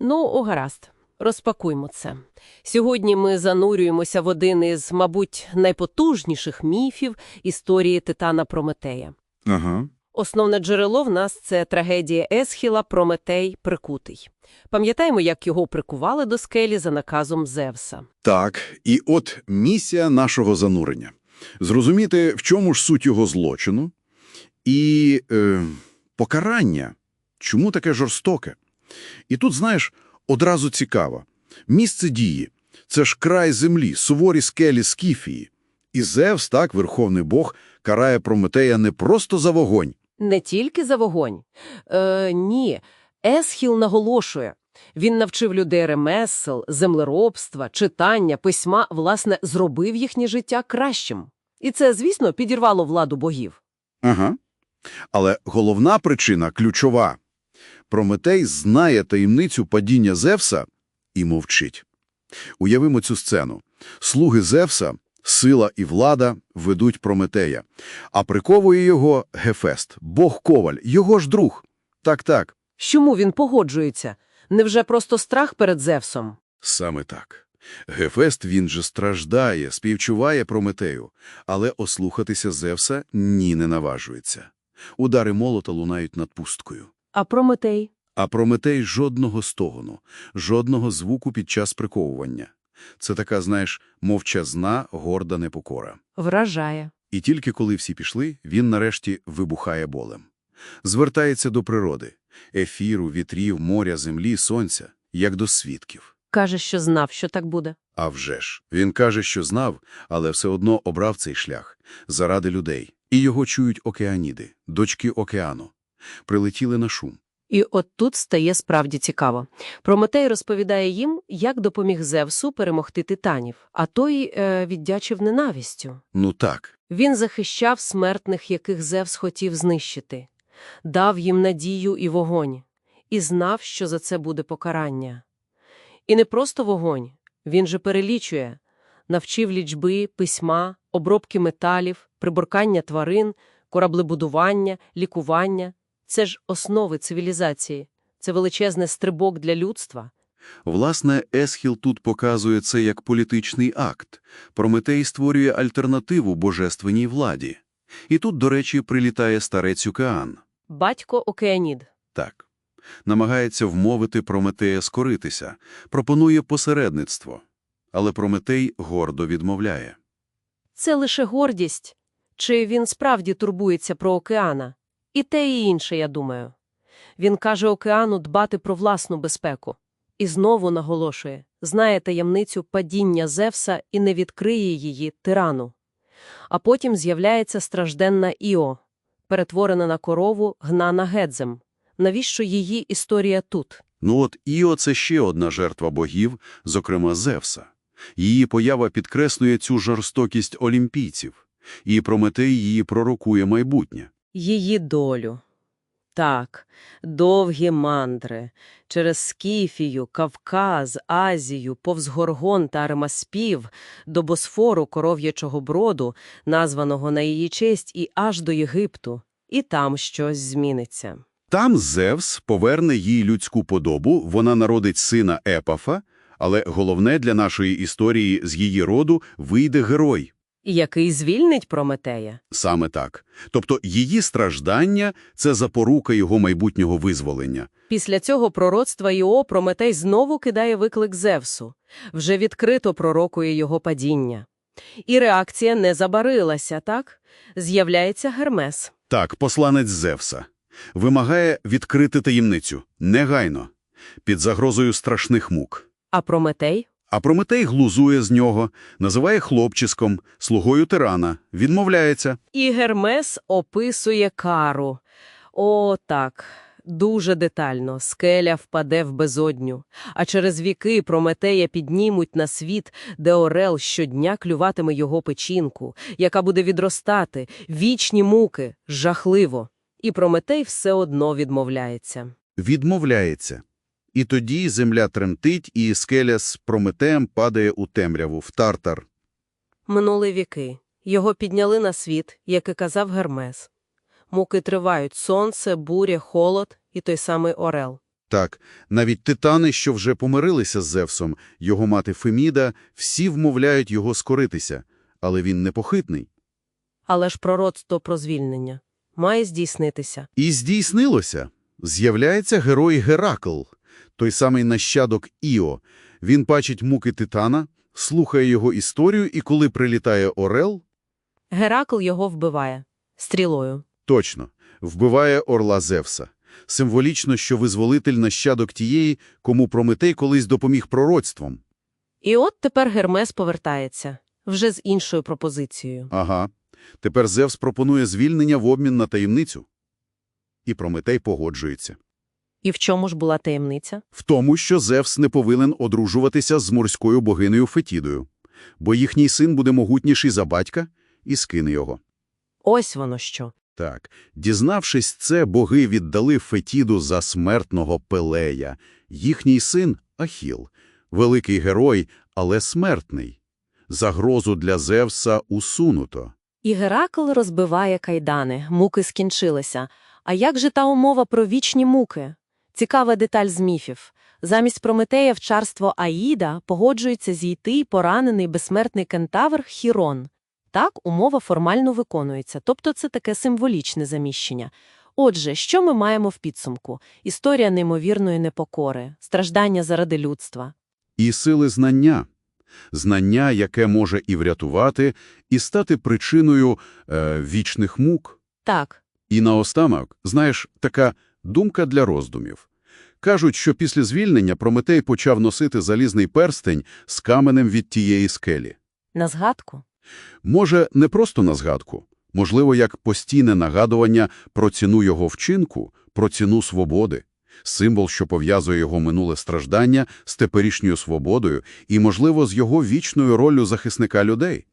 Ну, о, гаразд. Розпакуймо це. Сьогодні ми занурюємося в один із, мабуть, найпотужніших міфів історії Титана Прометея. Ага. Основне джерело в нас – це трагедія Есхіла «Прометей прикутий». Пам'ятаємо, як його прикували до скелі за наказом Зевса. Так, і от місія нашого занурення. Зрозуміти, в чому ж суть його злочину, і е, покарання, чому таке жорстоке. І тут, знаєш, одразу цікаво. Місце дії – це ж край землі, суворі скелі Скіфії. І Зевс, так, верховний бог, карає Прометея не просто за вогонь. Не тільки за вогонь. Е, ні, Есхіл наголошує. Він навчив людей ремесел, землеробства, читання, письма, власне, зробив їхнє життя кращим. І це, звісно, підірвало владу богів. Ага. Але головна причина, ключова. Прометей знає таємницю падіння Зевса і мовчить. Уявимо цю сцену. Слуги Зевса, сила і влада ведуть Прометея, а приковує його Гефест, бог-коваль, його ж друг. Так-так, Чому він погоджується? Невже просто страх перед Зевсом? саме так. Гефест він же страждає, співчуває Прометею, але ослухатися Зевса ні не наважується. Удари молота лунають над пусткою. А Прометей? А Прометей жодного стогону, жодного звуку під час приковування. Це така, знаєш, мовчазна, горда непокора. Вражає. І тільки коли всі пішли, він нарешті вибухає болем. Звертається до природи – ефіру, вітрів, моря, землі, сонця, як до свідків. Каже, що знав, що так буде. А вже ж. Він каже, що знав, але все одно обрав цей шлях. Заради людей. І його чують океаніди, дочки океану. Прилетіли на шум. І от тут стає справді цікаво. Прометей розповідає їм, як допоміг Зевсу перемогти титанів, а той е, віддячив ненавістю. Ну так, Він захищав смертних, яких Зевс хотів знищити, дав їм надію і вогонь, і знав, що за це буде покарання. І не просто вогонь, він же перелічує, навчив лічби, письма, обробки металів, приборкання тварин, кораблебудування, лікування. Це ж основи цивілізації, це величезний стрибок для людства. Власне, Есхіл тут показує це як політичний акт. Прометей створює альтернативу божественній владі. І тут, до речі, прилітає старець Океан. Батько Океанід. Так. Намагається вмовити Прометея скоритися, пропонує посередництво. Але Прометей гордо відмовляє. Це лише гордість. Чи він справді турбується про океана? І те, і інше, я думаю. Він каже океану дбати про власну безпеку. І знову наголошує, знає таємницю падіння Зевса і не відкриє її тирану. А потім з'являється стражденна Іо, перетворена на корову, гнана Гедзем. Навіщо її історія тут? Ну от Іо – це ще одна жертва богів, зокрема Зевса. Її поява підкреслює цю жорстокість олімпійців, і Прометей її пророкує майбутнє. Її долю. Так, довгі мандри, через Скіфію, Кавказ, Азію, повз Горгон та Армаспів, до Босфору коров'ячого броду, названого на її честь, і аж до Єгипту. І там щось зміниться. Там Зевс поверне їй людську подобу, вона народить сина Епафа, але головне для нашої історії з її роду вийде герой. Який звільнить Прометея. Саме так. Тобто її страждання – це запорука його майбутнього визволення. Після цього пророцтва Іо Прометей знову кидає виклик Зевсу. Вже відкрито пророкує його падіння. І реакція не забарилася, так? З'являється Гермес. Так, посланець Зевса. Вимагає відкрити таємницю. Негайно. Під загрозою страшних мук. А Прометей? А Прометей глузує з нього, називає хлопчиськом, слугою тирана, відмовляється. І Гермес описує кару. О, так, дуже детально. Скеля впаде в безодню. А через віки Прометея піднімуть на світ, де Орел щодня клюватиме його печінку, яка буде відростати, вічні муки, жахливо. І Прометей все одно відмовляється. Відмовляється. І тоді земля тремтить, і скеля з Прометеєм падає у темряву, в тартар. Минули віки. Його підняли на світ, як і казав Гермес. Муки тривають сонце, буря, холод і той самий Орел. Так, навіть титани, що вже помирилися з Зевсом, його мати Феміда, всі вмовляють його скоритися, але він непохитний. Але ж пророцтво про звільнення має здійснитися. І здійснилося. З'являється герой Геракл, той самий нащадок Іо. Він бачить муки титана, слухає його історію, і коли прилітає Орел, Геракл його вбиває. Стрілою. точно, вбиває орла Зевса. Символічно, що визволитель нащадок тієї, кому Прометей колись допоміг пророцтвом. І от тепер Гермес повертається. Вже з іншою пропозицією. Ага. Тепер Зевс пропонує звільнення в обмін на таємницю. І Прометей погоджується. І в чому ж була таємниця? В тому, що Зевс не повинен одружуватися з морською богинею Фетідою, бо їхній син буде могутніший за батька і скине його. Ось воно що. Так, дізнавшись це, боги віддали Фетіду за смертного Пелея. Їхній син – Ахіл, великий герой, але смертний. Загрозу для Зевса усунуто. І Геракл розбиває кайдани. Муки скінчилися. А як же та умова про вічні муки? Цікава деталь з міфів. Замість Прометея в царство Аїда погоджується зійти поранений безсмертний кентавр Хірон. Так, умова формально виконується, тобто це таке символічне заміщення. Отже, що ми маємо в підсумку? Історія неймовірної непокори, страждання заради людства. І сили знання. Знання, яке може і врятувати, і стати причиною е, вічних мук. Так, І наостанок, знаєш, така думка для роздумів. Кажуть, що після звільнення Прометей почав носити залізний перстень з каменем від тієї скелі. на згадку. Може, не просто на згадку, можливо, як постійне нагадування про ціну його вчинку, про ціну свободи, символ, що пов'язує його минуле страждання з теперішньою свободою і, можливо, з його вічною роллю захисника людей.